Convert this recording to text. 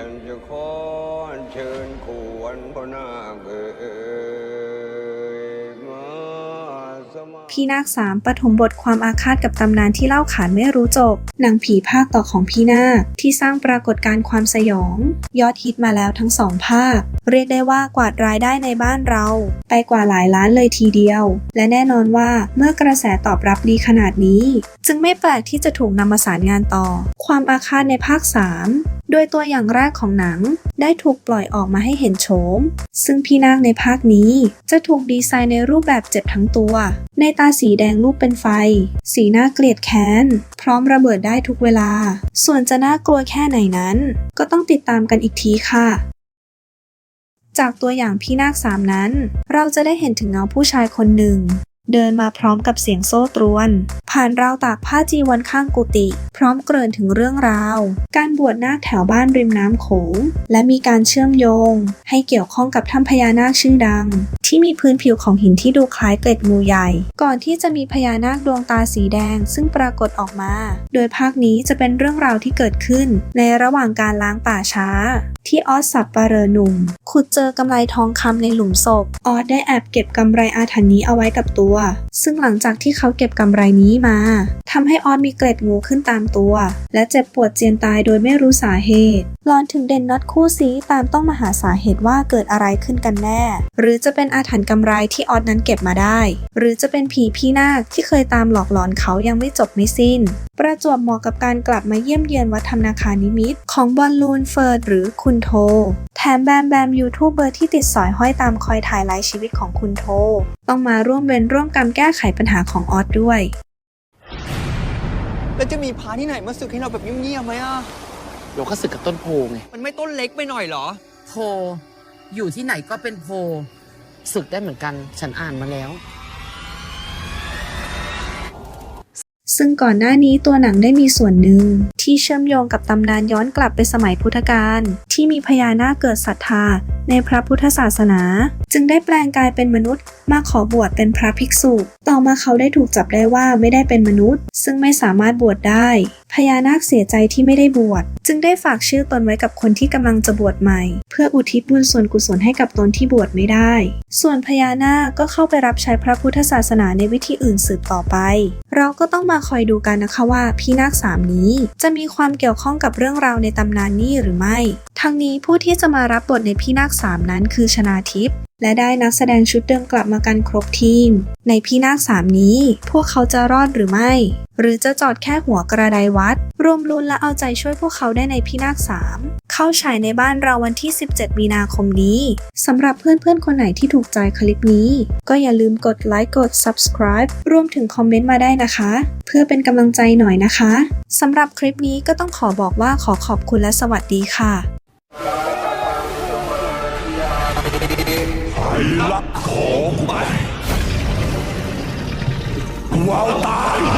ฉันจะขอเชิญขวนพระนาคเอ๋ยมาสมาพี่นาคสามปฐมบทความอาฆาตกับตำนานที่เล่าขานไม่รู้จบหนังผีภาคต่อของพี่นาคที่สร้างปรากฏการณ์ความสยอง ยอดฮิตมาแล้วทั้งสองภาค เรียกได้ว่ากวาดรายได้ในบ้านเรา ไปกว่าหลายล้านเลยทีเดียว และแน่นอนว่าเมื่อกระแสตอบรับดีขนาดนี้ จึงไม่แปลกที่จะถูกนำมาสารงานต่อ ความอาฆาตในภาค 3 โดยตัวอย่างแรกของหนังได้ถูกปล่อยออกมาให้เห็นโฉม ซึ่งพี่นาคในภาคนี้จะถูกดีไซน์ในรูปแบบเจ็บทั้งตัว ในตาสีแดงรูปเป็นไฟ สีหน้าเกลียดแค้น พร้อมระเบิดได้ทุกเวลา ส่วนจะน่ากลัวแค่ไหนนั้น ก็ต้องติดตามกันอีกทีค่ะจากตัวอย่างพี่นาคสามนั้น เราจะได้เห็นถึงเงาผู้ชายคนหนึ่ง เดินมาพร้อมกับเสียงโซ่ตรวน ผ่านราวตากผ้าจีวรข้างกุฏิพร้อมเกริ่นถึงเรื่องราว การบวชนาคแถวบ้านริมน้ำโขง และมีการเชื่อมโยง ให้เกี่ยวข้องกับถ้ำพญานาคชื่อดัง ที่มีพื้นผิวของหินที่ดูคล้ายเกล็ดงูใหญ่ ก่อนที่จะมีพญานาคดวงตาสีแดง ซึ่งปรากฏออกมา โดยภาคนี้จะเป็นเรื่องราวที่เกิดขึ้น ในระหว่างการล้างป่าช้า ที่ออสสับปะเรอหนุ่มขุดเจอกำไรทองคำในหลุมศพ ออสได้แอบเก็บกำไรอาถรรพ์นี้เอาไว้กับตัว ซึ่งหลังจากที่เขาเก็บกำไรนี้มาทำให้ออสมีเกล็ดงูขึ้นตามตัว และเจ็บปวดเจียนตายโดยไม่รู้สาเหตุรอนถึงเด่นน็อตคู่ซีตามต้องมาหาสาเหตุว่าเกิดอะไรขึ้นกันแน่ หรือจะเป็นอาถรรพ์กำไรที่ออสนั้นเก็บมาได้ หรือจะเป็นผีพี่นาคที่เคยตามหลอกหลอนเขายังไม่จบไม่สิ้น ประจวบเหมาะกับการกลับมาเยี่ยมเยียนวัดธรรมนาคานิมิตของบอลลูนเฟิร์ดหรือคุณโท มแบมแบมยูทูบเบอร์ที่ติดสอยห้อยตามคอยถ่ายไลฟ์ชีวิตของคุณโท ต้องมาร่วมเวรร่วมกรรมแก้ไขปัญหาของออสด้วย แล้วจะมีพาที่ไหนมาสึกให้เราแบบเงียบๆไหมอะ เราก็สึกกับต้นโพไง มันไม่ต้นเล็กไปหน่อยเหรอ โพ อยู่ที่ไหนก็เป็นโพ สึกได้เหมือนกัน ฉันอ่านมาแล้ว ซึ่งก่อนหน้านี้ตัวหนังได้มีส่วนหนึ่ง ที่เชื่อมโยงกับตำนานย้อนกลับไปสมัยพุทธกาลที่มีพญานาคเกิดศรัทธา ในพระพุทธศาสนา จึงได้แปลงกายเป็นมนุษย์ มาขอบวชเป็นพระภิกษุ ต่อมาเขาได้ถูกจับได้ว่าไม่ได้เป็นมนุษย์ ซึ่งไม่สามารถบวชได้ พญานาคเสียใจที่ไม่ได้บวช จึงได้ฝากชื่อตนไว้กับคนที่กำลังจะบวชใหม่ เพื่ออุทิศบุญส่วนกุศลให้กับตนที่บวชไม่ได้ ส่วนพญานาคก็เข้าไปรับใช้พระพุทธศาสนาในวิธีอื่นสืบต่อไป เราก็ต้องมาคอยดูกันนะคะว่าพี่นาคสามนี้ จะมีความเกี่ยวข้องกับเรื่องราวในตำนานนี้หรือไม่ทั้งนี้ผู้ที่จะมารับบทในพี่นาคสามนั้นคือชนาทิพย์และได้นักแสดงชุดเดิมกลับมากันครบทีม ในพี่นาคสามนี้ พวกเขาจะรอดหรือไม่ หรือจะจอดแค่หัวกระไดวัด รวมลุ้นและเอาใจช่วยพวกเขาได้ในพี่นาคสามเข้าฉายในบ้านเราวันที่ 17 มีนาคมนี้สำหรับเพื่อนๆ คนไหนที่ถูกใจคลิปนี้ ก็อย่าลืมกดไลค์กด subscribe รวมถึงคอมเมนต์มาได้นะคะ เพื่อเป็นกำลังใจหน่อยนะคะสำหรับคลิปนี้ก็ต้องขอบอกว่าขอขอบคุณและสวัสดีค่ะ ลักของไปวาวตาย